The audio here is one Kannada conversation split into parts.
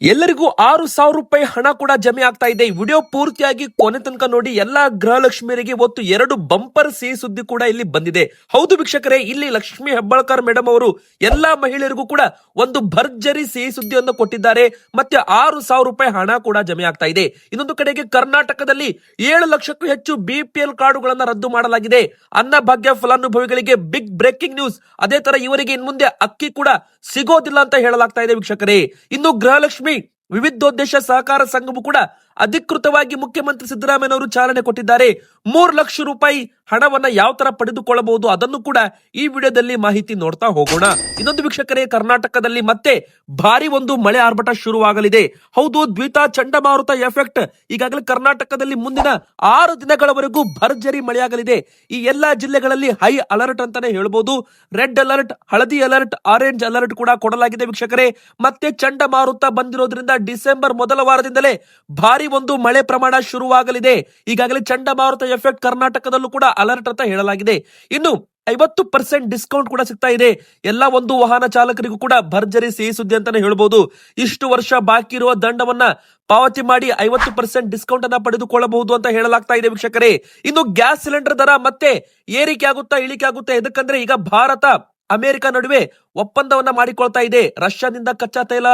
ಎಲ್ಲರಿಗೂ ಆರು ಸಾವಿರ ರೂಪಾಯಿ ಹಣ ಕೂಡ ಜಮೆ ಆಗ್ತಾ ಇದೆ. ಈ ವಿಡಿಯೋ ಪೂರ್ತಿಯಾಗಿ ಕೊನೆ ತನಕ ನೋಡಿ, ಎಲ್ಲಾ ಗೃಹಲಕ್ಷ್ಮಿಯರಿಗೆ ಒತ್ತು ಎರಡು ಬಂಪರ್ ಸಿಹಿ ಸುದ್ದಿ ಕೂಡ ಇಲ್ಲಿ ಬಂದಿದೆ. ಹೌದು ವೀಕ್ಷಕರೇ, ಇಲ್ಲಿ ಲಕ್ಷ್ಮಿ ಹೆಬ್ಬಾಳ್ಕರ್ ಮೇಡಮ್ ಅವರು ಎಲ್ಲಾ ಮಹಿಳೆಯರಿಗೂ ಕೂಡ ಒಂದು ಭರ್ಜರಿ ಸಿಹಿ ಸುದ್ದಿಯನ್ನು ಕೊಟ್ಟಿದ್ದಾರೆ. ಮತ್ತೆ ಆರು ಸಾವಿರ ರೂಪಾಯಿ ಹಣ ಕೂಡ ಜಮೆ ಆಗ್ತಾ ಇದೆ. ಇನ್ನೊಂದು ಕಡೆಗೆ ಕರ್ನಾಟಕದಲ್ಲಿ ಏಳು ಲಕ್ಷಕ್ಕೂ ಹೆಚ್ಚು ಬಿಪಿಎಲ್ ಕಾರ್ಡುಗಳನ್ನ ರದ್ದು ಮಾಡಲಾಗಿದೆ. ಅನ್ನ ಭಾಗ್ಯ ಫಲಾನುಭವಿಗಳಿಗೆ ಬಿಗ್ ಬ್ರೇಕಿಂಗ್ ನ್ಯೂಸ್. ಅದೇ ತರ ಇವರಿಗೆ ಇನ್ಮುಂದೆ ಅಕ್ಕಿ ಕೂಡ ಸಿಗೋದಿಲ್ಲ ಅಂತ ಹೇಳಲಾಗ್ತಾ ಇದೆ ವೀಕ್ಷಕರೇ. ಇನ್ನು ಗೃಹಲಕ್ಷ್ಮಿ ವಿವಿಧೋದ್ದೇಶ ಸಹಕಾರ ಸಂಘವು ಕೂಡ ಅಧಿಕೃತವಾಗಿ ಮುಖ್ಯಮಂತ್ರಿ ಸಿದ್ದರಾಮಯ್ಯ ಅವರು ಚಾಲನೆ ಕೊಟ್ಟಿದ್ದಾರೆ. ಮೂರು ಲಕ್ಷ ರೂಪಾಯಿ ಹಣವನ್ನ ಯಾವ ತರ ಪಡೆದುಕೊಳ್ಳಬಹುದು ಅದನ್ನು ಕೂಡ ಈ ವಿಡಿಯೋದಲ್ಲಿ ಮಾಹಿತಿ ನೋಡ್ತಾ ಹೋಗೋಣ. ಇನ್ನೊಂದು ವೀಕ್ಷಕರೇ, ಕರ್ನಾಟಕದಲ್ಲಿ ಮತ್ತೆ ಭಾರಿ ಒಂದು ಮಳೆ ಆರ್ಭಟ ಶುರುವಾಗಲಿದೆ. ಹೌದು, ದ್ವಿತಾ ಚಂಡಮಾರುತ ಎಫೆಕ್ಟ್ ಈಗಾಗಲೇ ಕರ್ನಾಟಕದಲ್ಲಿ ಮುಂದಿನ ಆರು ದಿನಗಳವರೆಗೂ ಭರ್ಜರಿ ಮಳೆಯಾಗಲಿದೆ. ಈ ಎಲ್ಲಾ ಜಿಲ್ಲೆಗಳಲ್ಲಿ ಹೈ ಅಲರ್ಟ್ ಅಂತಾನೆ ಹೇಳ್ಬೋದು. ರೆಡ್ ಅಲರ್ಟ್, ಹಳದಿ ಅಲರ್ಟ್, ಆರೆಂಜ್ ಅಲರ್ಟ್ ಕೂಡ ಕೊಡಲಾಗಿದೆ ವೀಕ್ಷಕರೇ. ಮತ್ತೆ ಚಂಡಮಾರುತ ಬಂದಿರೋದ್ರಿಂದ ಡಿಸೆಂಬರ್ ಮೊದಲ ವಾರದಿಂದಲೇ ಭಾರಿ ಒಂದು ಮಳೆ ಪ್ರಮಾಣ ಶುರುವಾಗಲಿದೆ. ಈಗಾಗಲೇ ಚಂಡಮಾರುತ ಎಫೆಕ್ಟ್ ಕರ್ನಾಟಕದಲ್ಲೂ ಕೂಡ ಅಲರ್ಟ್ ಅಂತ ಹೇಳಲಾಗಿದೆ. ಇನ್ನು ಐವತ್ತು ಪರ್ಸೆಂಟ್ ಡಿಸ್ಕೌಂಟ್ ಕೂಡ ಸಿಗ್ತಾ ಇದೆ. ಎಲ್ಲ ಒಂದು ವಾಹನ ಚಾಲಕರಿಗೂ ಕೂಡ ಭರ್ಜರಿ ಸಿಹಿ ಸುದ್ದಿ ಅಂತಾನೆ ಹೇಳ್ಬೋದು. ಇಷ್ಟು ವರ್ಷ ಬಾಕಿ ಇರುವ ದಂಡವನ್ನ ಪಾವತಿ ಮಾಡಿ ಐವತ್ತು ಪರ್ಸೆಂಟ್ ಡಿಸ್ಕೌಂಟ್ ಅನ್ನ ಪಡೆದುಕೊಳ್ಳಬಹುದು ಅಂತ ಹೇಳಲಾಗ್ತಾ ಇದೆ ವೀಕ್ಷಕರೇ. ಇನ್ನು ಗ್ಯಾಸ್ ಸಿಲಿಂಡರ್ ದರ ಮತ್ತೆ ಏರಿಕೆ ಆಗುತ್ತಾ ಇಳಿಕೆ ಆಗುತ್ತಾ. ಎದಕ್ಕಂದ್ರೆ ಈಗ ಭಾರತ, ಅಮೆರಿಕ ನಡುವೆ ಒಪ್ಪಂದವನ್ನ ಮಾಡಿಕೊಳ್ತಾ ಇದೆ. ರಷ್ಯಾದಿಂದ ಕಚ್ಚಾ ತೈಲ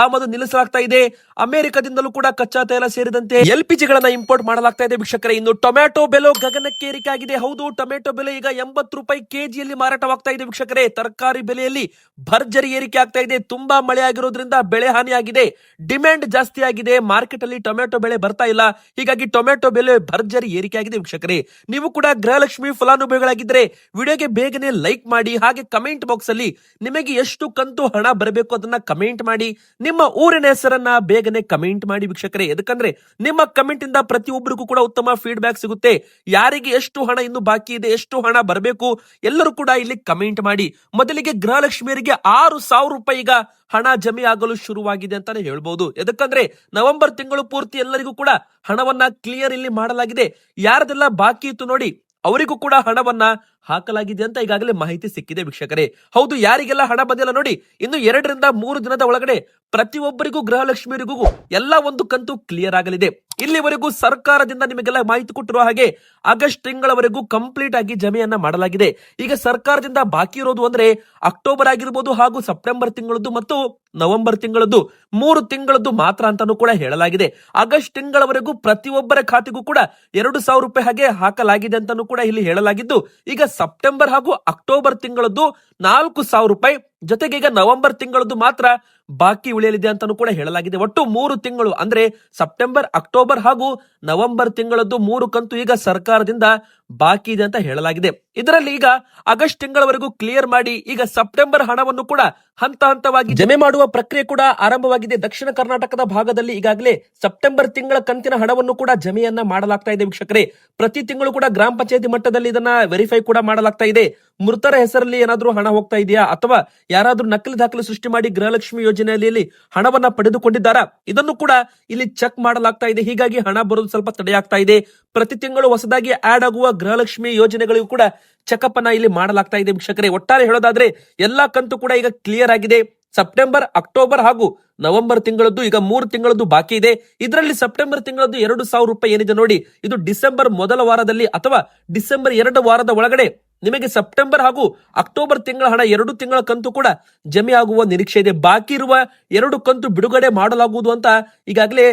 ಆಮದು ನಿಲ್ಲಿಸಲಾಗ್ತಾ ಇದೆ. ಅಮೆರಿಕದಿಂದಲೂ ಕೂಡ ಕಚ್ಚಾ ತೈಲ ಸೇರಿದಂತೆ ಎಲ್ ಪಿ ಜಿಗಳನ್ನ ಇಂಪೋರ್ಟ್ ಮಾಡಲಾಗ್ತಾ ಇದೆ ವೀಕ್ಷಕರೇ. ಇನ್ನು ಟೊಮ್ಯಾಟೊ ಬೆಲೆ ಗಗನಕ್ಕೆ ಏರಿಕೆ ಆಗಿದೆ ಹೌದು ಟೊಮೆಟೊ ಬೆಲೆ ಈಗ ಎಂಬತ್ತು ರೂಪಾಯಿ ಕೆಜಿಯಲ್ಲಿ ಮಾರಾಟವಾಗ್ತಾ ಇದೆ ವೀಕ್ಷಕರೇ. ತರಕಾರಿ ಬೆಲೆಯಲ್ಲಿ ಭರ್ಜರಿ ಏರಿಕೆ ಆಗ್ತಾ ಇದೆ. ತುಂಬಾ ಮಳೆ ಆಗಿರೋದ್ರಿಂದ ಬೆಳೆ ಹಾನಿಯಾಗಿದೆ. ಡಿಮ್ಯಾಂಡ್ ಜಾಸ್ತಿ ಆಗಿದೆ. ಮಾರ್ಕೆಟ್ ಅಲ್ಲಿ ಟೊಮೆಟೊ ಬೆಳೆ ಬರ್ತಾ ಇಲ್ಲ. ಹೀಗಾಗಿ ಟೊಮೆಟೊ ಬೆಲೆ ಭರ್ಜರಿ ಏರಿಕೆ ಆಗಿದೆ ವೀಕ್ಷಕರೇ. ನೀವು ಕೂಡ ಗೃಹಲಕ್ಷ್ಮಿ ಫಲಾನುಭವಿಗಳಾಗಿದ್ರೆ ವಿಡಿಯೋಗೆ ಬೇಗನೆ ಲೈಕ್ ಮಾಡಿ, ಹಾಗೆ ಕಮೆಂಟ್ ಬಾಕ್ಸ್ ಅಲ್ಲಿ ನಿಮಗೆ ಎಷ್ಟು ಕಂತು ಹಣ ಬರಬೇಕು ಅದನ್ನ ಕಮೆಂಟ್ ಮಾಡಿ. ನಿಮ್ಮ ಊರಿನ ಹೆಸರನ್ನ ಬೇಗನೆ ಕಮೆಂಟ್ ಮಾಡಿ ವೀಕ್ಷಕರೇ. ಯಾಕಂದ್ರೆ ನಿಮ್ಮ ಕಮೆಂಟ್ ಇಂದ ಪ್ರತಿಯೊಬ್ಬರಿಗೂ ಕೂಡ ಉತ್ತಮ ಫೀಡ್ಬ್ಯಾಕ್ ಸಿಗುತ್ತೆ. ಯಾರಿಗೆ ಎಷ್ಟು ಹಣ ಇನ್ನು ಬಾಕಿ ಇದೆ, ಎಷ್ಟು ಹಣ ಬರಬೇಕು, ಎಲ್ಲರೂ ಕೂಡ ಇಲ್ಲಿ ಕಮೆಂಟ್ ಮಾಡಿ. ಮೊದಲಿಗೆ ಗೃಹಲಕ್ಷ್ಮಿಯರಿಗೆ ಆರು ಸಾವಿರ ರೂಪಾಯಿ ಈಗ ಹಣ ಜಮೆ ಆಗಲು ಶುರುವಾಗಿದೆ ಅಂತಾನೆ ಹೇಳ್ಬಹುದು ಯಾಕಂದ್ರೆ ನವೆಂಬರ್ ತಿಂಗಳು ಪೂರ್ತಿ ಎಲ್ಲರಿಗೂ ಕೂಡ ಹಣವನ್ನ ಕ್ಲಿಯರ್ ಇಲ್ಲಿ ಮಾಡಲಾಗಿದೆ. ಯಾರದೆಲ್ಲ ಬಾಕಿ ಇತ್ತು ನೋಡಿ ಅವರಿಗೂ ಕೂಡ ಹಣವನ್ನ ಹಾಕಲಾಗಿದೆ ಅಂತ ಈಗಾಗಲೇ ಮಾಹಿತಿ ಸಿಕ್ಕಿದೆ ವೀಕ್ಷಕರೇ. ಹೌದು, ಯಾರಿಗೆಲ್ಲ ಹಣ ಬಂದಿಲ್ಲ ನೋಡಿ, ಇನ್ನು ಎರಡರಿಂದ ಮೂರು ದಿನದ ಒಳಗಡೆ ಪ್ರತಿಯೊಬ್ಬರಿಗೂ ಗೃಹಲಕ್ಷ್ಮಿಯರಿಗೂ ಎಲ್ಲ ಒಂದು ಕಂತು ಕ್ಲಿಯರ್ ಆಗಲಿದೆ. ಇಲ್ಲಿವರೆಗೂ ಸರ್ಕಾರದಿಂದ ನಿಮಗೆಲ್ಲ ಮಾಹಿತಿ ಕೊಟ್ಟಿರುವ ಹಾಗೆ ಆಗಸ್ಟ್ ತಿಂಗಳವರೆಗೂ ಕಂಪ್ಲೀಟ್ ಆಗಿ ಜಮೆಯನ್ನ ಮಾಡಲಾಗಿದೆ. ಈಗ ಸರ್ಕಾರದಿಂದ ಬಾಕಿ ಇರೋದು ಅಂದ್ರೆ ಅಕ್ಟೋಬರ್ ಆಗಿರ್ಬೋದು ಹಾಗೂ ಸೆಪ್ಟೆಂಬರ್ ತಿಂಗಳದ್ದು ಮತ್ತು ನವೆಂಬರ್ ತಿಂಗಳದ್ದು, ಮೂರು ತಿಂಗಳದ್ದು ಮಾತ್ರ ಅಂತಾನೂ ಕೂಡ ಹೇಳಲಾಗಿದೆ. ಆಗಸ್ಟ್ ತಿಂಗಳವರೆಗೂ ಪ್ರತಿಯೊಬ್ಬರ ಖಾತೆಗೂ ಕೂಡ ಎರಡು ಸಾವಿರ ರೂಪಾಯಿ ಹಾಗೆ ಹಾಕಲಾಗಿದೆ ಅಂತಾನೂ ಕೂಡ ಇಲ್ಲಿ ಹೇಳಲಾಗಿದ್ದು, ಈಗ ಸೆಪ್ಟೆಂಬರ್ ಹಾಗೂ ಅಕ್ಟೋಬರ್ ತಿಂಗಳದ್ದು ನಾಲ್ಕು ಸಾವಿರ ರೂಪಾಯಿ ಜೊತೆಗೆ ಈಗ ನವೆಂಬರ್ ತಿಂಗಳದ್ದು ಮಾತ್ರ ಬಾಕಿ ಉಳಿಯಲಿದೆ ಅಂತಾನೂ ಕೂಡ ಹೇಳಲಾಗಿದೆ. ಒಟ್ಟು ಮೂರು ತಿಂಗಳು, ಅಂದ್ರೆ ಸೆಪ್ಟೆಂಬರ್, ಅಕ್ಟೋಬರ್ ಹಾಗೂ ನವೆಂಬರ್ ತಿಂಗಳದ್ದು ಮೂರು ಕಂತು ಈಗ ಸರ್ಕಾರದಿಂದ ಬಾಕಿ ಇದೆ ಅಂತ ಹೇಳಲಾಗಿದೆ. ಇದರಲ್ಲಿ ಈಗ ಆಗಸ್ಟ್ ತಿಂಗಳವರೆಗೂ ಕ್ಲಿಯರ್ ಮಾಡಿ ಈಗ ಸೆಪ್ಟೆಂಬರ್ ಹಣವನ್ನು ಕೂಡ ಹಂತ ಹಂತವಾಗಿ ಜಮೆ ಮಾಡುವ ಪ್ರಕ್ರಿಯೆ ಕೂಡ ಆರಂಭವಾಗಿದೆ. ದಕ್ಷಿಣ ಕರ್ನಾಟಕದ ಭಾಗದಲ್ಲಿ ಈಗಾಗಲೇ ಸೆಪ್ಟೆಂಬರ್ ತಿಂಗಳ ಕಂತಿನ ಹಣವನ್ನು ಕೂಡ ಜಮೆಯನ್ನ ಮಾಡಲಾಗ್ತಾ ಇದೆ. ವೀಕ್ಷಕರೇ, ಪ್ರತಿ ತಿಂಗಳು ಕೂಡ ಗ್ರಾಮ ಪಂಚಾಯತಿ ಮಟ್ಟದಲ್ಲಿ ಇದನ್ನ ವೆರಿಫೈ ಕೂಡ ಮಾಡಲಾಗ್ತಾ ಇದೆ. ಮೃತರ ಹೆಸರಲ್ಲಿ ಏನಾದರೂ ಹಣ ಹೋಗ್ತಾ ಇದೆಯಾ? ಅಥವಾ ಯಾರಾದ್ರೂ ನಕಲಿ ದಾಖಲೆ ಸೃಷ್ಟಿ ಮಾಡಿ ಗೃಹಲಕ್ಷ್ಮಿ ಯೋಜನೆಯಲ್ಲಿ ಹಣವನ್ನ ಪಡೆದುಕೊಂಡಿದ್ದಾರಾ? ಇದನ್ನು ಕೂಡ ಇಲ್ಲಿ ಚೆಕ್ ಮಾಡಲಾಗ್ತಾ ಇದೆ. ಹೀಗಾಗಿ ಹಣ ಬರೋದು ಸ್ವಲ್ಪ ತಡೆಯಾಗ್ತಾ ಇದೆ. ಪ್ರತಿ ತಿಂಗಳು ಹೊಸದಾಗಿ ಆಡ್ ಆಗುವ ಗೃಹಲಕ್ಷ್ಮಿ ಯೋಜನೆಗಳಿಗೂ ಕೂಡ ಚೆಕಪ್ ಅನ್ನ ಇಲ್ಲಿ ಮಾಡಲಾಗ್ತಾ ಇದೆ ವೀಕ್ಷಕರೇ. ಒಟ್ಟಾರೆ ಹೇಳೋದಾದ್ರೆ ಎಲ್ಲಾ ಕಂತು ಕೂಡ ಈಗ ಕ್ಲಿಯರ್ ಆಗಿದೆ. ಸೆಪ್ಟೆಂಬರ್ ಅಕ್ಟೋಬರ್ ಹಾಗೂ ನವೆಂಬರ್ ತಿಂಗಳದ್ದು ಈಗ ಮೂರು ತಿಂಗಳದ್ದು ಬಾಕಿ ಇದೆ. ಇದರಲ್ಲಿ ಸೆಪ್ಟೆಂಬರ್ ತಿಂಗಳದ್ದು ಎರಡು ಸಾವಿರ ರೂಪಾಯಿ ಏನಿದೆ ನೋಡಿ. ಇದು ಡಿಸೆಂಬರ್ ಮೊದಲ ವಾರದಲ್ಲಿ ಅಥವಾ ಡಿಸೆಂಬರ್ ಎರಡು ವಾರದ ಒಳಗಡೆ ನಿಮಗೆ ಸೆಪ್ಟೆಂಬರ್ ಹಾಗೂ ಅಕ್ಟೋಬರ್ ತಿಂಗಳ ಹಣ ಎರಡು ತಿಂಗಳ ಕಂತು ಕೂಡ ಜಮೆ ಆಗುವ ನಿರೀಕ್ಷೆ ಇದೆ. ಬಾಕಿ ಇರುವ ಎರಡು ಕಂತು ಬಿಡುಗಡೆ ಮಾಡಲಾಗುವುದು ಅಂತ ಈಗಾಗಲೇ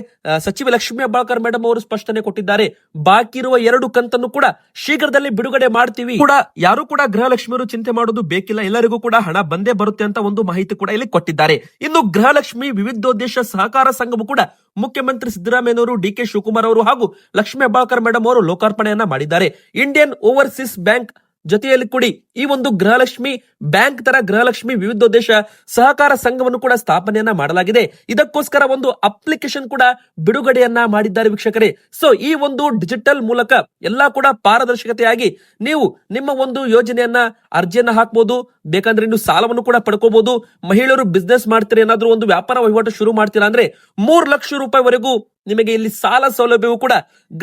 ಸಚಿವ ಲಕ್ಷ್ಮೀ ಹೆಬ್ಬಾಳ್ಕರ್ ಮೇಡಮ್ ಅವರು ಸ್ಪಷ್ಟನೆ ಕೊಟ್ಟಿದ್ದಾರೆ. ಬಾಕಿ ಇರುವ ಎರಡು ಕಂತನ್ನು ಕೂಡ ಶೀಘ್ರದಲ್ಲಿ ಬಿಡುಗಡೆ ಮಾಡ್ತೀವಿ. ಕೂಡ ಯಾರು ಕೂಡ ಗೃಹಲಕ್ಷ್ಮಿಯರು ಚಿಂತೆ ಮಾಡೋದು ಬೇಕಿಲ್ಲ. ಎಲ್ಲರಿಗೂ ಕೂಡ ಹಣ ಬಂದೇ ಬರುತ್ತೆ ಅಂತ ಒಂದು ಮಾಹಿತಿ ಕೂಡ ಇಲ್ಲಿ ಕೊಟ್ಟಿದ್ದಾರೆ. ಇನ್ನು ಗೃಹಲಕ್ಷ್ಮಿ ವಿವಿಧೋದ್ದೇಶ ಸಹಕಾರ ಸಂಘವು ಕೂಡ ಮುಖ್ಯಮಂತ್ರಿ ಸಿದ್ದರಾಮಯ್ಯನವರು, ಡಿ ಕೆ ಶಿವಕುಮಾರ್ ಅವರು ಹಾಗೂ ಲಕ್ಷ್ಮೀ ಹೆಬ್ಬಾಳ್ಕರ್ ಮೇಡಮ್ ಅವರು ಲೋಕಾರ್ಪಣೆಯನ್ನ ಮಾಡಿದ್ದಾರೆ. ಇಂಡಿಯನ್ ಓವರ್ಸೀಸ್ ಬ್ಯಾಂಕ್ ಜೊತೆಯಲ್ಲಿ ಕೂಡಿ ಈ ಒಂದು ಗೃಹಲಕ್ಷ್ಮಿ ಬ್ಯಾಂಕ್ ತರ ಗೃಹಲಕ್ಷ್ಮಿ ವಿವಿಧೋದ್ದೇಶ ಸಹಕಾರ ಸಂಘವನ್ನು ಕೂಡ ಸ್ಥಾಪನೆಯನ್ನ ಮಾಡಲಾಗಿದೆ. ಇದಕ್ಕೋಸ್ಕರ ಒಂದು ಅಪ್ಲಿಕೇಶನ್ ಕೂಡ ಬಿಡುಗಡೆಯನ್ನ ಮಾಡಿದ್ದಾರೆ ವೀಕ್ಷಕರೇ. ಸೊ ಈ ಒಂದು ಡಿಜಿಟಲ್ ಮೂಲಕ ಎಲ್ಲಾ ಕೂಡ ಪಾರದರ್ಶಕತೆಯಾಗಿ ನೀವು ನಿಮ್ಮ ಒಂದು ಯೋಜನೆಯನ್ನ ಅರ್ಜಿಯನ್ನ ಹಾಕ್ಬೋದು, ಬೇಕಂದ್ರೆ ನೀವು ಸಾಲವನ್ನು ಕೂಡ ಪಡ್ಕೋಬಹುದು ಮಹಿಳೆಯರು ಬಿಸ್ನೆಸ್ ಮಾಡ್ತೀರಾ, ಏನಾದ್ರೂ ಒಂದು ವ್ಯಾಪಾರ ವಹಿವಾಟು ಶುರು ಮಾಡ್ತೀರಾ ಅಂದ್ರೆ ಮೂರ್ ಲಕ್ಷ ರೂಪಾಯಿವರೆಗೂ ನಿಮಗೆ ಇಲ್ಲಿ ಸಾಲ ಸೌಲಭ್ಯವೂ ಕೂಡ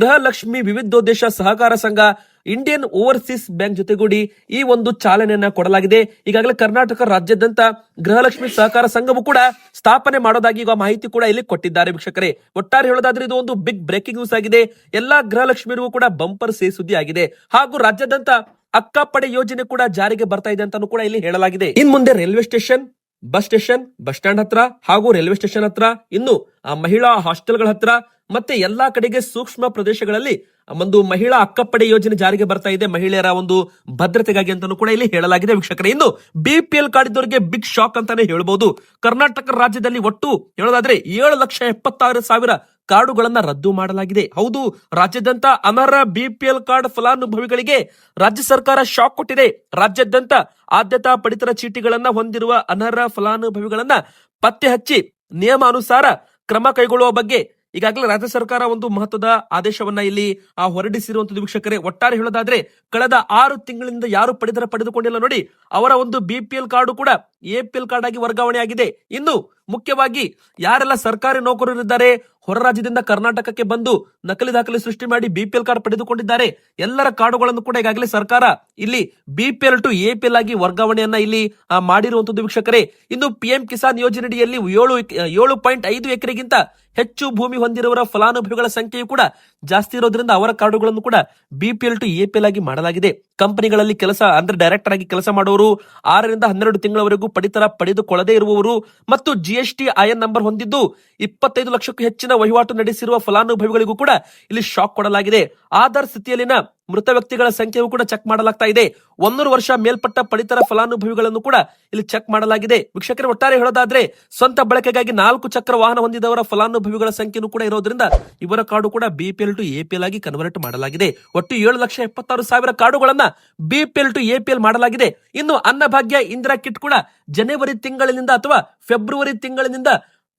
ಗೃಹಲಕ್ಷ್ಮಿ ವಿವಿಧೋದ್ದೇಶ ಸಹಕಾರ ಸಂಘ ಇಂಡಿಯನ್ ಓವರ್ಸೀಸ್ ಬ್ಯಾಂಕ್ ಜೊತೆಗೂಡಿ ಈ ಒಂದು ಚಾಲನೆಯನ್ನ ಕೊಡಲಾಗಿದೆ. ಈಗಾಗಲೇ ಕರ್ನಾಟಕ ರಾಜ್ಯಾದ್ಯಂತ ಗೃಹಲಕ್ಷ್ಮಿ ಸಹಕಾರ ಸಂಘವು ಕೂಡ ಸ್ಥಾಪನೆ ಮಾಡೋದಾಗಿ ಈಗ ಮಾಹಿತಿ ಕೂಡ ಇಲ್ಲಿ ಕೊಟ್ಟಿದ್ದಾರೆ ವೀಕ್ಷಕರೇ. ಒಟ್ಟಾರೆ ಹೇಳೋದಾದ್ರೆ ಇದು ಒಂದು ಬಿಗ್ ಬ್ರೇಕಿಂಗ್ ನ್ಯೂಸ್ ಆಗಿದೆ. ಎಲ್ಲಾ ಗೃಹಲಕ್ಷ್ಮಿಯರಿಗೂ ಕೂಡ ಬಂಪರ್ ಸೇ ಸುದ್ದಿ ಆಗಿದೆ. ಹಾಗೂ ರಾಜ್ಯದಂತ ಅಕ್ಕಪಡೆ ಯೋಜನೆ ಕೂಡ ಜಾರಿಗೆ ಬರ್ತಾ ಇದೆ ಅಂತಾನು ಕೂಡ ಇಲ್ಲಿ ಹೇಳಲಾಗಿದೆ. ಇನ್ ಮುಂದೆ railway station bus station, bus stand ಹತ್ರ ಹಾಗೂ ರೈಲ್ವೆ ಸ್ಟೇಷನ್ ಹತ್ರ, ಇನ್ನು ಆ ಮಹಿಳಾ ಹಾಸ್ಟೆಲ್ಗಳ ಹತ್ರ ಮತ್ತೆ ಎಲ್ಲಾ ಕಡೆಗೆ ಸೂಕ್ಷ್ಮ ಪ್ರದೇಶಗಳಲ್ಲಿ ಒಂದು ಮಹಿಳಾ ಅಕ್ಕಪಡೆ ಯೋಜನೆ ಜಾರಿಗೆ ಬರ್ತಾ ಇದೆ. ಮಹಿಳೆಯರ ಒಂದು ಭದ್ರತೆಗಾಗಿ ಅಂತಾನು ಕೂಡ ಇಲ್ಲಿ ಹೇಳಲಾಗಿದೆ ವೀಕ್ಷಕರೇ. ಇನ್ನು ಬಿಪಿಎಲ್ ಕಾರ್ಡ್ ಇದ್ದವರಿಗೆ ಬಿಗ್ ಶಾಕ್ ಅಂತಾನೆ ಹೇಳ್ಬಹುದು ಕರ್ನಾಟಕ ರಾಜ್ಯದಲ್ಲಿ ಒಟ್ಟು ಹೇಳೋದಾದ್ರೆ ಏಳು ಲಕ್ಷ ಎಪ್ಪತ್ತಾರು ಸಾವಿರ ಕಾರ್ಡುಗಳನ್ನ ರದ್ದು ಮಾಡಲಾಗಿದೆ. ಹೌದು ರಾಜ್ಯದಂತ ಅನರ್ಹ ಬಿಪಿಎಲ್ ಕಾರ್ಡ್ ಫಲಾನುಭವಿಗಳಿಗೆ ರಾಜ್ಯ ಸರ್ಕಾರ ಶಾಕ್ ಕೊಟ್ಟಿದೆ. ರಾಜ್ಯಾದ್ಯಂತ ಆದ್ಯತಾ ಪಡಿತರ ಚೀಟಿಗಳನ್ನ ಹೊಂದಿರುವ ಅನರ್ಹ ಫಲಾನುಭವಿಗಳನ್ನ ಪತ್ತೆ ಹಚ್ಚಿ ನಿಯಮಾನುಸಾರ ಕ್ರಮ ಕೈಗೊಳ್ಳುವ ಬಗ್ಗೆ ಈಗಾಗಲೇ ರಾಜ್ಯ ಸರ್ಕಾರ ಒಂದು ಮಹತ್ವದ ಆದೇಶವನ್ನ ಇಲ್ಲಿ, ಆ ಹೊರಡಿಸಿರುವಂತದ್ದು ವೀಕ್ಷಕರೇ. ಒಟ್ಟಾರೆ ಹೇಳೋದಾದ್ರೆ, ಕಳೆದ ಆರು ತಿಂಗಳಿಂದ ಯಾರು ಪಡಿತರ ಪಡೆದುಕೊಂಡಿಲ್ಲ ನೋಡಿ, ಅವರ ಒಂದು ಬಿಪಿಎಲ್ ಕಾರ್ಡು ಕೂಡ ಎಪಿಎಲ್ ಕಾರ್ಡ್ ಆಗಿ ವರ್ಗಾವಣೆ ಆಗಿದೆ. ಇನ್ನು ಮುಖ್ಯವಾಗಿ ಯಾರೆಲ್ಲ ಸರ್ಕಾರಿ ನೌಕರರಿದ್ದಾರೆ, ಹೊರ ರಾಜ್ಯದಿಂದ ಕರ್ನಾಟಕಕ್ಕೆ ಬಂದು ನಕಲಿ ದಾಖಲೆ ಸೃಷ್ಟಿ ಮಾಡಿ ಬಿಪಿಎಲ್ ಕಾರ್ಡ್ ಪಡೆದುಕೊಂಡಿದ್ದಾರೆ, ಎಲ್ಲರ ಕಾರ್ಡುಗಳನ್ನು ಕೂಡ ಈಗಾಗಲೇ ಸರ್ಕಾರ ಇಲ್ಲಿ ಬಿಪಿಎಲ್ ಟು ಎಪಿಎಲ್ ಆಗಿ ವರ್ಗಾವಣೆಯನ್ನ ಇಲ್ಲಿ ಮಾಡಿರುವಂತದ್ದು ವೀಕ್ಷಕರೇ. ಇನ್ನು ಪಿಎಂ ಕಿಸಾನ್ ಯೋಜನೆಯಡಿಯಲ್ಲಿ ಏಳು ಏಳು ಪಾಯಿಂಟ್ ಐದು ಎಕರೆಗಿಂತ ಹೆಚ್ಚು ಭೂಮಿ ಹೊಂದಿರುವವರ ಫಲಾನುಭವಿಗಳ ಸಂಖ್ಯೆಯು ಕೂಡ ಜಾಸ್ತಿ ಇರೋದ್ರಿಂದ ಅವರ ಕಾರ್ಡುಗಳನ್ನು ಕೂಡ ಬಿಪಿಎಲ್ ಟು ಎಪಿಎಲ್ ಆಗಿ ಮಾಡಲಾಗಿದೆ. ಕಂಪನಿಗಳಲ್ಲಿ ಕೆಲಸ ಅಂದ್ರೆ ಡೈರೆಕ್ಟರ್ ಆಗಿ ಕೆಲಸ ಮಾಡುವವರು ಆರರಿಂದ ಹನ್ನೆರಡು ತಿಂಗಳವರೆಗೂ ಪಡಿತರ ಪಡೆದುಕೊಳ್ಳದೇ ಇರುವವರು ಮತ್ತು ಜಿಎಸ್ಟಿ ಐಎನ್ ನಂಬರ್ ಹೊಂದಿದ್ದು ಇಪ್ಪತ್ತೈದು ಲಕ್ಷಕ್ಕೂ ಹೆಚ್ಚಿನ ವಹಿವಾಟು ನಡೆಸಿರುವ ಫಲಾನುಭವಿಗಳಿಗೂ ಕೂಡ ಇಲ್ಲಿ ಶಾಕ್ ಕೊಡಲಾಗಿದೆ. ಆಧಾರ್ ಸ್ಥಿತಿಯಲ್ಲಿನ ಮೃತ ವ್ಯಕ್ತಿಗಳ ಸಂಖ್ಯೆಯೂ ಕೂಡ ಚೆಕ್ ಮಾಡಲಾಗ್ತಾ ಇದೆ. ಒಂದೂರು ವರ್ಷ ಮೇಲ್ಪಟ್ಟ ಪಡಿತರ ಫಲಾನುಭವಿಗಳನ್ನು ಕೂಡ ಇಲ್ಲಿ ಚೆಕ್ ಮಾಡಲಾಗಿದೆ. ವೀಕ್ಷಕರು, ಒಟ್ಟಾರೆ ಹೇಳೋದಾದ್ರೆ, ಸ್ವಂತ ಬಳಕೆಗಾಗಿ ನಾಲ್ಕು ಚಕ್ರ ವಾಹನ ಹೊಂದಿದವರ ಫಲಾನುಭವಿಗಳ ಸಂಖ್ಯೆನೂ ಕೂಡ ಇರೋದ್ರಿಂದ ಇವರ ಕಾರ್ಡು ಕೂಡ ಬಿಪಿಎಲ್ ಟು ಎಪಿಎಲ್ ಆಗಿ ಕನ್ವರ್ಟ್ ಮಾಡಲಾಗಿದೆ. ಒಟ್ಟು ಏಳು ಲಕ್ಷ ಎಪ್ಪತ್ತಾರು ಸಾವಿರ ಕಾರ್ಡುಗಳನ್ನ ಬಿಪಿಎಲ್ ಟು ಎಪಿಎಲ್ ಮಾಡಲಾಗಿದೆ. ಇನ್ನು ಅನ್ನಭಾಗ್ಯ ಇಂದಿರಾ ಕಿಟ್ ಕೂಡ ಜನವರಿ ತಿಂಗಳಿನಿಂದ ಅಥವಾ ಫೆಬ್ರವರಿ ತಿಂಗಳಿನಿಂದ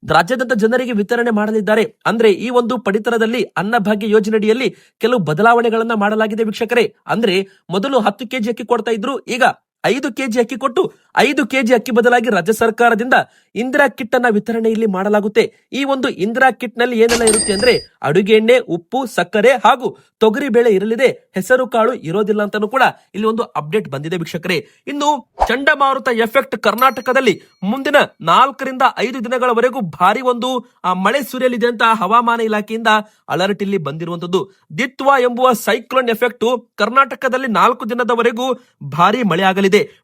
ರಾಜ್ಯಾದ್ಯಂತ ಜನರಿಗೆ ವಿತರಣೆ ಮಾಡಲಿದ್ದಾರೆ. ಅಂದ್ರೆ ಈ ಒಂದು ಪಡಿತರದಲ್ಲಿ ಅನ್ನಭಾಗ್ಯ ಯೋಜನೆಯಡಿಯಲ್ಲಿ ಕೆಲವು ಬದಲಾವಣೆಗಳನ್ನ ಮಾಡಲಾಗಿದೆ ವೀಕ್ಷಕರೇ. ಅಂದ್ರೆ ಮೊದಲು ಹತ್ತು ಕೆಜಿ ಅಕ್ಕಿ ಕೊಡ್ತಾ ಇದ್ರು, ಈಗ ಐದು ಕೆಜಿ ಅಕ್ಕಿ ಕೊಟ್ಟು ಐದು ಕೆಜಿ ಅಕ್ಕಿ ಬದಲಾಗಿ ರಾಜ್ಯ ಸರ್ಕಾರದಿಂದ ಇಂದಿರಾ ಕಿಟ್ ಅನ್ನ ವಿತರಣೆ ಇಲ್ಲಿ ಮಾಡಲಾಗುತ್ತೆ. ಈ ಒಂದು ಇಂದಿರಾ ಕಿಟ್ನಲ್ಲಿ ಏನೆಲ್ಲ ಇರುತ್ತೆ ಅಂದ್ರೆ ಅಡುಗೆ ಎಣ್ಣೆ ಉಪ್ಪು ಸಕ್ಕರೆ ಹಾಗೂ ತೊಗರಿ ಬೇಳೆ ಇರಲಿದೆ. ಹೆಸರು ಕಾಳು ಇರೋದಿಲ್ಲ ಅಂತಾನು ಕೂಡ ಇಲ್ಲಿ ಒಂದು ಅಪ್ಡೇಟ್ ಬಂದಿದೆ ವೀಕ್ಷಕರೇ. ಇನ್ನು ಚಂಡಮಾರುತ ಎಫೆಕ್ಟ್ ಕರ್ನಾಟಕದಲ್ಲಿ ಮುಂದಿನ ನಾಲ್ಕರಿಂದ ಐದು ದಿನಗಳವರೆಗೂ ಭಾರಿ ಒಂದು ಆ, ಮಳೆ ಸುರಿಯಲಿದೆ ಅಂತ ಹವಾಮಾನ ಇಲಾಖೆಯಿಂದ ಅಲರ್ಟ್ ಇಲ್ಲಿ ಬಂದಿರುವಂತದ್ದು ದಿತ್ವಾ ಎಂಬುವ ಸೈಕ್ಲೋನ್ ಎಫೆಕ್ಟ್ ಕರ್ನಾಟಕದಲ್ಲಿ ನಾಲ್ಕು ದಿನದವರೆಗೂ ಭಾರಿ ಮಳೆ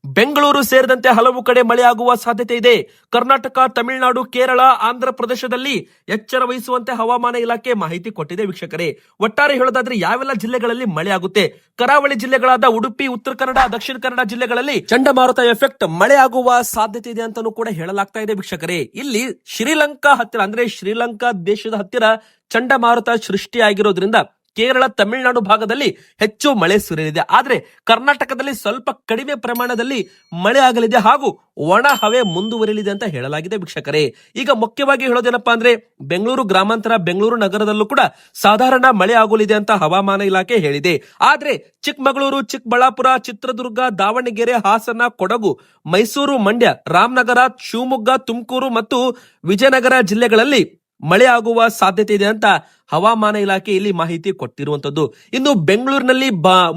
ಬೆಂಗಳೂರು ಸೇರಿದಂತೆ ಹಲವು ಕಡೆ ಮಳೆಯಾಗುವ ಸಾಧ್ಯತೆ ಇದೆ. ಕರ್ನಾಟಕ, ತಮಿಳುನಾಡು, ಕೇರಳ, ಆಂಧ್ರ ಪ್ರದೇಶದಲ್ಲಿ ಎಚ್ಚರ ವಹಿಸುವಂತೆ ಹವಾಮಾನ ಇಲಾಖೆ ಮಾಹಿತಿ ಕೊಟ್ಟಿದೆ ವೀಕ್ಷಕರೇ. ಒಟ್ಟಾರೆ ಹೇಳೋದಾದ್ರೆ ಯಾವೆಲ್ಲ ಜಿಲ್ಲೆಗಳಲ್ಲಿ ಮಳೆಯಾಗುತ್ತೆ? ಕರಾವಳಿ ಜಿಲ್ಲೆಗಳಾದ ಉಡುಪಿ, ಉತ್ತರ ಕನ್ನಡ, ದಕ್ಷಿಣ ಕನ್ನಡ ಜಿಲ್ಲೆಗಳಲ್ಲಿ ಚಂಡಮಾರುತ ಎಫೆಕ್ಟ್ ಮಳೆಯಾಗುವ ಸಾಧ್ಯತೆ ಇದೆ ಅಂತಾನೂ ಕೂಡ ಹೇಳಲಾಗ್ತಾ ಇದೆ ವೀಕ್ಷಕರೇ. ಇಲ್ಲಿ ಶ್ರೀಲಂಕಾ ಹತ್ತಿರ, ಅಂದ್ರೆ ಶ್ರೀಲಂಕಾ ದೇಶದ ಹತ್ತಿರ ಚಂಡಮಾರುತ ಸೃಷ್ಟಿಯಾಗಿರೋದ್ರಿಂದ ಕೇರಳ ತಮಿಳುನಾಡು ಭಾಗದಲ್ಲಿ ಹೆಚ್ಚು ಮಳೆ ಸುರಿಯಲಿದೆ. ಆದರೆ ಕರ್ನಾಟಕದಲ್ಲಿ ಸ್ವಲ್ಪ ಕಡಿಮೆ ಪ್ರಮಾಣದಲ್ಲಿ ಮಳೆ ಆಗಲಿದೆ ಹಾಗೂ ಒಣ ಹವೆ ಮುಂದುವರಿಯಲಿದೆ ಅಂತ ಹೇಳಲಾಗಿದೆ ವೀಕ್ಷಕರೇ. ಈಗ ಮುಖ್ಯವಾಗಿ ಹೇಳೋದೇನಪ್ಪಾ ಅಂದ್ರೆ ಬೆಂಗಳೂರು ಗ್ರಾಮಾಂತರ ಬೆಂಗಳೂರು ನಗರದಲ್ಲೂ ಕೂಡ ಸಾಧಾರಣ ಮಳೆ ಆಗಲಿದೆ ಅಂತ ಹವಾಮಾನ ಇಲಾಖೆ ಹೇಳಿದೆ. ಆದ್ರೆ ಚಿಕ್ಕಮಗಳೂರು, ಚಿಕ್ಕಬಳ್ಳಾಪುರ, ಚಿತ್ರದುರ್ಗ, ದಾವಣಗೆರೆ, ಹಾಸನ, ಕೊಡಗು, ಮೈಸೂರು ಮಂಡ್ಯ, ರಾಮನಗರ, ಶಿವಮೊಗ್ಗ, ತುಮಕೂರು ಮತ್ತು ವಿಜಯನಗರ ಜಿಲ್ಲೆಗಳಲ್ಲಿ ಮಳೆ ಆಗುವ ಸಾಧ್ಯತೆ ಇದೆ ಅಂತ ಹವಾಮಾನ ಇಲಾಖೆ ಇಲ್ಲಿ ಮಾಹಿತಿ ಕೊಟ್ಟಿರುವಂತದ್ದು. ಇನ್ನು ಬೆಂಗಳೂರಿನಲ್ಲಿ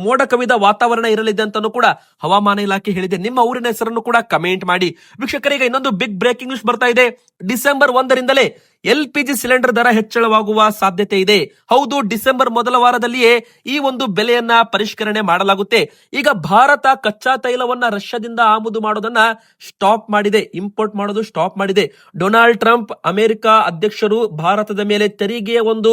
ಮೋಡ ಕವಿದ ವಾತಾವರಣ ಇರಲಿದೆ ಅಂತಾನು ಕೂಡ ಹವಾಮಾನ ಇಲಾಖೆ ಹೇಳಿದೆ. ನಿಮ್ಮ ಊರಿನ ಹೆಸರನ್ನು ಕೂಡ ಕಮೆಂಟ್ ಮಾಡಿ. ವೀಕ್ಷಕರಿಗೆ ಇನ್ನೊಂದು ಬಿಗ್ ಬ್ರೇಕಿಂಗ್ ನ್ಯೂಸ್ ಬರ್ತಾ ಇದೆ. ಡಿಸೆಂಬರ್ ಒಂದರಿಂದಲೇ ಎಲ್ ಪಿ ಜಿ ಸಿಲಿಂಡರ್ ದರ ಹೆಚ್ಚಳವಾಗುವ ಸಾಧ್ಯತೆ ಇದೆ. ಹೌದು, ಡಿಸೆಂಬರ್ ಮೊದಲ ವಾರದಲ್ಲಿಯೇ ಈ ಒಂದು ಬೆಲೆಯನ್ನ ಪರಿಷ್ಕರಣೆ ಮಾಡಲಾಗುತ್ತೆ. ಈಗ ಭಾರತ ಕಚ್ಚಾ ತೈಲವನ್ನ ರಷ್ಯಾದಿಂದ ಆಮದು ಮಾಡೋದನ್ನ ಸ್ಟಾಪ್ ಮಾಡಿದೆ. ಇಂಪೋರ್ಟ್ ಮಾಡೋದು ಸ್ಟಾಪ್ ಮಾಡಿದೆ. ಡೊನಾಲ್ಡ್ ಟ್ರಂಪ್ ಅಮೆರಿಕ ಅಧ್ಯಕ್ಷರು ಭಾರತದ ಮೇಲೆ ತೆರಿಗೆಯ ಒಂದು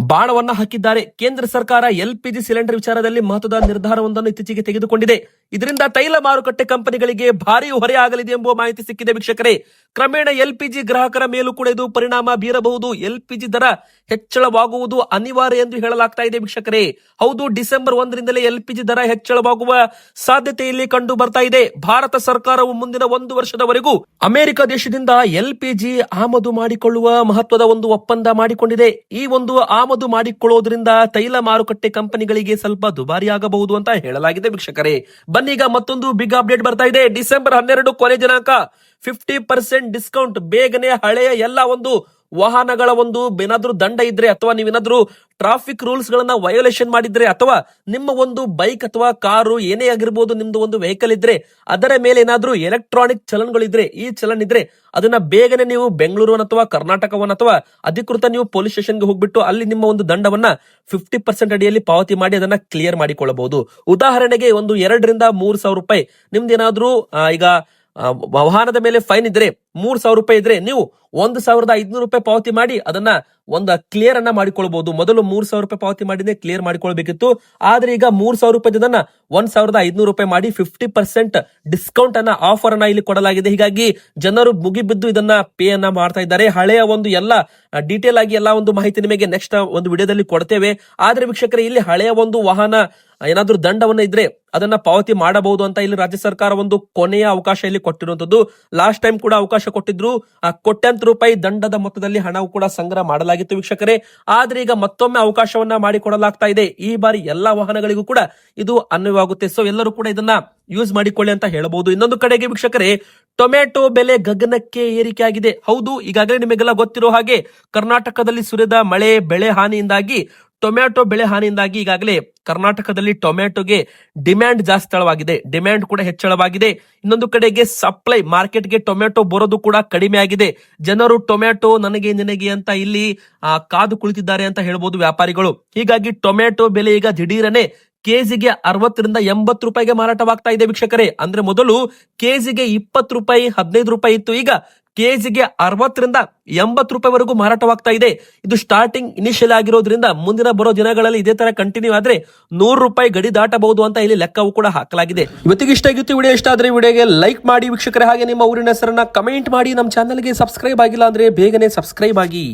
ಬಾಣವನ್ನ ಹಾಕಿದ್ದಾರೆ. ಕೇಂದ್ರ ಸರ್ಕಾರ ಎಲ್ಪಿಜಿ ಸಿಲಿಂಡರ್ ವಿಚಾರದಲ್ಲಿ ಮಹತ್ವದ ನಿರ್ಧಾರವೊಂದನ್ನು ಇತ್ತೀಚೆಗೆ ತೆಗೆದುಕೊಂಡಿದೆ. ಇದರಿಂದ ತೈಲ ಮಾರುಕಟ್ಟೆ ಕಂಪನಿಗಳಿಗೆ ಭಾರಿ ಹೊರೆ ಆಗಲಿದೆ ಎಂಬುವ ಮಾಹಿತಿ ಸಿಕ್ಕಿದೆ ವೀಕ್ಷಕರೇ. ಕ್ರಮೇಣ ಎಲ್ಪಿಜಿ ಗ್ರಾಹಕರ ಮೇಲೂ ಕೂಡ ಇದು ಪರಿಣಾಮ ಬೀರಬಹುದು. ಎಲ್ಪಿಜಿ ದರ ಹೆಚ್ಚಳವಾಗುವುದು ಅನಿವಾರ್ಯ ಎಂದು ಹೇಳಲಾಗ್ತಾ ಇದೆ ವೀಕ್ಷಕರೇ. ಹೌದು, ಡಿಸೆಂಬರ್ ಒಂದರಿಂದಲೇ ಎಲ್ಪಿಜಿ ದರ ಹೆಚ್ಚಳವಾಗುವ ಸಾಧ್ಯತೆ ಇಲ್ಲಿ ಕಂಡು ಬರ್ತಾ ಇದೆ. ಭಾರತ ಸರ್ಕಾರವು ಮುಂದಿನ ಒಂದು ವರ್ಷದವರೆಗೂ ಅಮೆರಿಕ ದೇಶದಿಂದ ಎಲ್ಪಿಜಿ ಆಮದು ಮಾಡಿಕೊಳ್ಳುವ ಮಹತ್ವದ ಒಂದು ಒಪ್ಪಂದ ಮಾಡಿಕೊಂಡಿದೆ. ಈ ಒಂದು ಮಾಡಿಕೊಳ್ಳುವುದರಿಂದ ತೈಲ ಮಾರುಕಟ್ಟೆ ಕಂಪನಿಗಳಿಗೆ ಸ್ವಲ್ಪ ದುಬಾರಿ ಆಗಬಹುದು ಅಂತ ಹೇಳಲಾಗಿದೆ ವೀಕ್ಷಕರೇ. ಬನ್ನೀಗ ಮತ್ತೊಂದು ಬಿಗ್ ಅಪ್ಡೇಟ್ ಬರ್ತಾ ಇದೆ. ಡಿಸೆಂಬರ್ ಹನ್ನೆರಡು ಕೊನೆ ದಿನಾಂಕ. ಫಿಫ್ಟಿ ಪರ್ಸೆಂಟ್ ಡಿಸ್ಕೌಂಟ್ ಬೇಗನೆ ಹಳೆಯ ಎಲ್ಲ ಒಂದು ವಾಹನಗಳ ಒಂದು ಏನಾದ್ರೂ ದಂಡ ಇದ್ರೆ ಅಥವಾ ನೀವೇನಾದ್ರೂ ಟ್ರಾಫಿಕ್ ರೂಲ್ಸ್ ಗಳನ್ನ ವಯೋಲೇಷನ್ ಮಾಡಿದ್ರೆ ಅಥವಾ ನಿಮ್ಮ ಒಂದು ಬೈಕ್ ಅಥವಾ ಕಾರು ಏನೇ ಆಗಿರ್ಬೋದು ನಿಮ್ದು ಒಂದು ವೆಹಿಕಲ್ ಇದ್ರೆ ಅದರ ಮೇಲೆ ಏನಾದ್ರೂ ಎಲೆಕ್ಟ್ರಾನಿಕ್ ಚಲನ್ಗಳಿದ್ರೆ ಈ ಚಲನ್ ಇದ್ರೆ ಅದನ್ನ ಬೇಗನೆ ನೀವು ಬೆಂಗಳೂರು ಅಥವಾ ಕರ್ನಾಟಕವನ್ನ ಅಥವಾ ಅಧಿಕೃತ ನೀವು ಪೊಲೀಸ್ ಸ್ಟೇಷನ್ಗೆ ಹೋಗ್ಬಿಟ್ಟು ಅಲ್ಲಿ ನಿಮ್ಮ ಒಂದು ದಂಡವನ್ನ ಫಿಫ್ಟಿ ಪರ್ಸೆಂಟ್ ಅಡಿಯಲ್ಲಿ ಪಾವತಿ ಮಾಡಿ ಅದನ್ನ ಕ್ಲಿಯರ್ ಮಾಡಿಕೊಳ್ಳಬಹುದು. ಉದಾಹರಣೆಗೆ ಒಂದು ಎರಡರಿಂದ ಮೂರು ಸಾವಿರ ರೂಪಾಯಿ ನಿಮ್ದು ಏನಾದ್ರೂ ಈಗ ವಾಹನದ ಮೇಲೆ ಫೈನ್ ಇದ್ರೆ ಮೂರ್ ಸಾವಿರ ರೂಪಾಯಿ ಇದ್ರೆ ನೀವು ಒಂದು ಸಾವಿರದ ಐದ್ನೂರು ರೂಪಾಯಿ ಪಾವತಿ ಮಾಡಿ, ಅದನ್ನ ಒಂದು ಕ್ಲಿಯರ್ ಅನ್ನ ಮಾಡಿಕೊಳ್ಬಹುದು ಮೊದಲು ಮೂರ್ ಸಾವಿರ ರೂಪಾಯಿ ಪಾವತಿ ಮಾಡಿದ್ರೆ ಕ್ಲಿಯರ್ ಮಾಡಿಕೊಳ್ಬೇಕಿತ್ತು. ಆದ್ರೆ ಈಗ ಮೂರ್ ಸಾವಿರ ರೂಪಾಯಿ ಒಂದ್ ಸಾವಿರದ ಐದ್ನೂರು ರೂಪಾಯಿ ಮಾಡಿ ಫಿಫ್ಟಿ ಪರ್ಸೆಂಟ್ ಡಿಸ್ಕೌಂಟ್ ಅನ್ನ ಆಫರ್ ಅನ್ನ ಇಲ್ಲಿ ಕೊಡಲಾಗಿದೆ. ಹೀಗಾಗಿ ಜನರು ಮುಗಿಬಿದ್ದು ಇದನ್ನ ಪೇ ಅನ್ನ ಮಾಡ್ತಾ ಇದ್ದಾರೆ. ಹಳೆಯ ಒಂದು ಎಲ್ಲ ಡೀಟೇಲ್ ಆಗಿ ಎಲ್ಲಾ ಒಂದು ಮಾಹಿತಿ ನಿಮಗೆ ನೆಕ್ಸ್ಟ್ ಒಂದು ವಿಡಿಯೋದಲ್ಲಿ ಕೊಡ್ತೇವೆ. ಆದ್ರೆ ವೀಕ್ಷಕರೇ, ಇಲ್ಲಿ ಹಳೆಯ ಒಂದು ವಾಹನ ಏನಾದ್ರೂ ದಂಡವನ್ನ ಇದ್ರೆ ಅದನ್ನ ಪಾವತಿ ಮಾಡಬಹುದು ಅಂತ ಇಲ್ಲಿ ರಾಜ್ಯ ಸರ್ಕಾರ ಒಂದು ಕೊನೆಯ ಅವಕಾಶ ಇಲ್ಲಿ ಕೊಟ್ಟಿರುವಂತದ್ದು. ಲಾಸ್ಟ್ ಟೈಮ್ ಕೂಡ ಅವಕಾಶ ಕೊಟ್ಟಿದ್ರು. ಆ ಕೋಟ್ಯಾಂತರ ರೂಪಾಯಿ ದಂಡದ ಮೊತ್ತದಲ್ಲಿ ಹಣವು ಕೂಡ ಸಂಗ್ರಹ ಮಾಡಲಾಗಿತ್ತು ವೀಕ್ಷಕರೇ. ಆದ್ರೆ ಈಗ ಮತ್ತೊಮ್ಮೆ ಅವಕಾಶವನ್ನ ಮಾಡಿಕೊಡಲಾಗ್ತಾ ಇದೆ. ಈ ಬಾರಿ ಎಲ್ಲಾ ವಾಹನಗಳಿಗೂ ಕೂಡ ಇದು ಅನ್ವಯವಾಗುತ್ತೆ. ಸೊ ಎಲ್ಲರೂ ಕೂಡ ಇದನ್ನ ಯೂಸ್ ಮಾಡಿಕೊಳ್ಳಿ ಅಂತ ಹೇಳಬಹುದು. ಇನ್ನೊಂದು ಕಡೆಗೆ ವೀಕ್ಷಕರೇ ಟೊಮೆಟೊ ಬೆಲೆ ಗಗನಕ್ಕೆ ಏರಿಕೆ ಆಗಿದೆ ಹೌದು, ಈಗಾಗಲೇ ನಿಮಗೆಲ್ಲ ಗೊತ್ತಿರೋ ಹಾಗೆ ಕರ್ನಾಟಕದಲ್ಲಿ ಸುರಿದ ಮಳೆ, ಬೆಳೆ ಹಾನಿಯಿಂದಾಗಿ ಟೊಮ್ಯಾಟೊ ಬೆಳೆ ಹಾನಿಯಿಂದಾಗಿ ಈಗಾಗಲೇ ಕರ್ನಾಟಕದಲ್ಲಿ ಟೊಮ್ಯಾಟೊಗೆ ಡಿಮ್ಯಾಂಡ್ ಜಾಸ್ತಿ ಡಿಮ್ಯಾಂಡ್ ಕೂಡ ಹೆಚ್ಚಳವಾಗಿದೆ. ಇನ್ನೊಂದು ಕಡೆಗೆ ಸಪ್ಲೈ ಮಾರ್ಕೆಟ್ಗೆ ಟೊಮ್ಯಾಟೊ ಬರೋದು ಕೂಡ ಕಡಿಮೆ ಆಗಿದೆ. ಜನರು ಟೊಮ್ಯಾಟೊ ನನಗೆ ನಿನಗೆ ಅಂತ ಇಲ್ಲಿ ಕಾದು ಕುಳಿತಿದ್ದಾರೆ ಅಂತ ಹೇಳ್ಬೋದು ವ್ಯಾಪಾರಿಗಳು. ಹೀಗಾಗಿ ಟೊಮ್ಯಾಟೊ ಬೆಲೆ ಈಗ ದಿಢೀರನೆ ಕೆಜಿಗೆ ಅರವತ್ತರಿಂದ ಎಂಬತ್ತು ರೂಪಾಯಿಗೆ ಮಾರಾಟವಾಗ್ತಾ ಇದೆ ವೀಕ್ಷಕರೇ. ಅಂದ್ರೆ ಮೊದಲು ಕೆಜಿಗೆ ಇಪ್ಪತ್ತು ರೂಪಾಯಿ, ಹದಿನೈದು ರೂಪಾಯಿ ಇತ್ತು. ಈಗ ಕೆಜಿಗೆ ಅರವತ್ತರಿಂದ ಎಂಬತ್ತು ರೂಪಾಯಿವರೆಗೂ ಮಾರಾಟವಾಗ್ತಾ ಇದೆ. ಇದು ಸ್ಟಾರ್ಟಿಂಗ್ ಇನಿಷಿಯಲ್ ಆಗಿರೋದ್ರಿಂದ ಮುಂದಿನ ಬರೋ ದಿನಗಳಲ್ಲಿ ಇದೇ ತರ ಕಂಟಿನ್ಯೂ ಆದ್ರೆ ನೂರು ರೂಪಾಯಿ ಗಡಿ ದಾಟಬಹುದು ಅಂತ ಇಲ್ಲಿ ಲೆಕ್ಕವು ಕೂಡ ಹಾಕಲಾಗಿದೆ. ಇವತ್ತಿಗೆ ಇಷ್ಟ ಆಗಿತ್ತು ವಿಡಿಯೋ, ಇಷ್ಟ ಆದ್ರೆ ವಿಡಿಯೋಗೆ ಲೈಕ್ ಮಾಡಿ ವೀಕ್ಷಕರ, ಹಾಗೆ ನಿಮ್ಮ ಊರಿನ ಹೆಸರನ್ನ ಕಮೆಂಟ್ ಮಾಡಿ ನಮ್ಮ ಚಾನಲ್ಗೆ ಸಬ್ಸ್ಕ್ರೈಬ್ ಆಗಿಲ್ಲ ಅಂದ್ರೆ ಬೇಗನೆ ಸಬ್ಸ್ಕ್ರೈಬ್ ಆಗಿ.